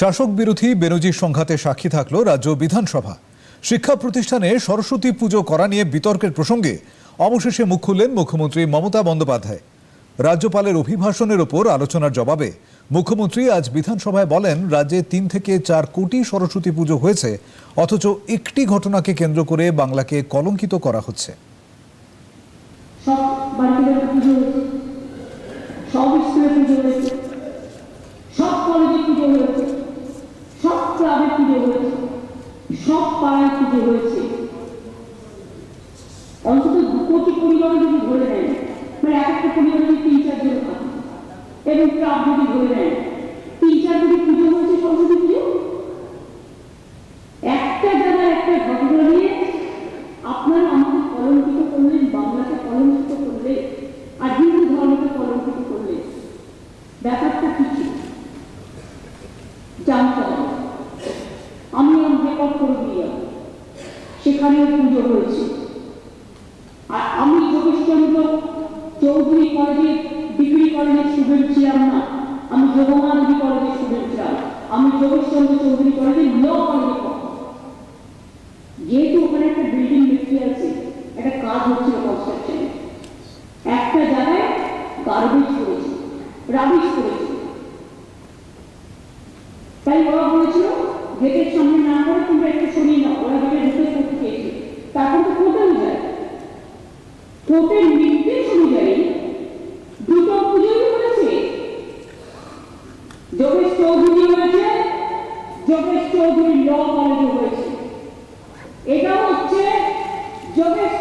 শাসক বিরোধী বেনজির সংঘাতে সাক্ষী থাকল রাজ্য বিধানসভা। শিক্ষা প্রতিষ্ঠানে সরস্বতী পুজো করা নিয়ে বিতর্কের প্রসঙ্গে অবশেষে মুখ খুললেন মুখ্যমন্ত্রী মমতা বন্দ্যোপাধ্যায়। রাজ্যপালের অভিভাষণের ওপর আলোচনার জবাবে মুখ্যমন্ত্রী আজ বিধানসভায় বলেন, রাজ্যে তিন থেকে চার কোটি সরস্বতী পুজো হয়েছে, অথচ একটি ঘটনাকে কেন্দ্র করে বাংলাকে কলঙ্কিত করা হচ্ছে। সব সব হয়েছে সব কলেজে পুজো হয়েছে সব পুজো হয়েছে। সব পাড়ায় খুঁজে হয়েছে। অন্তত দু কোটি পরিবারে যদি ধরে নেয় মানে এক একটা পরিবারে যদি তিন চারজন থাকে এবং ক্লাব যদি ধরে নেয় তিন চার কোটি পুজো হয়েছে সরস্বতী পুজো একটা জায়গায় একটা ঘটনা নিয়ে আপনারা আমাকে কলঙ্কিত করলেন বাংলাকে কলঙ্কিত করলে আর হিন্দু ধর্মকে কলঙ্কিত করলে ব্যাপারটা কি ছিল জানতে হবে আমি আমার রেকর্ড করে সেখানেও পুজো হয়েছে। আর আমি যোগেশচন্দ্র চৌধুরী কলেজের, ডিগ্রি কলেজের না। আমি যোগমানবী কলেজের স্টুডেন্ট আমি যোগেশচন্দ্র চৌধুরী কলেজের ল। যেহেতু ওখানে একটা বিল্ডিং মেটেরিয়ালসে একটা কাজ হচ্ছিল কনস্ট্রাকশনে একটা জায়গায় গার্বেজ করেছে রাবিশ করেছে তাই ওরা বলেছিল গেটের সামনে না করে তোমরা একটু সরিয়ে নাও, ওরা গেটের ভিতরে করতে চেয়েছে তারপর তো কোর্টেও যায় কোর্টের নির্দেশ অনুযায়ী দুটো পুজোই হয়েছে যোগেশ চৌধুরী হয়েছে যোগেশ চৌধুরী ল কলেজে হয়েছে। এটা হচ্ছে যোগেশ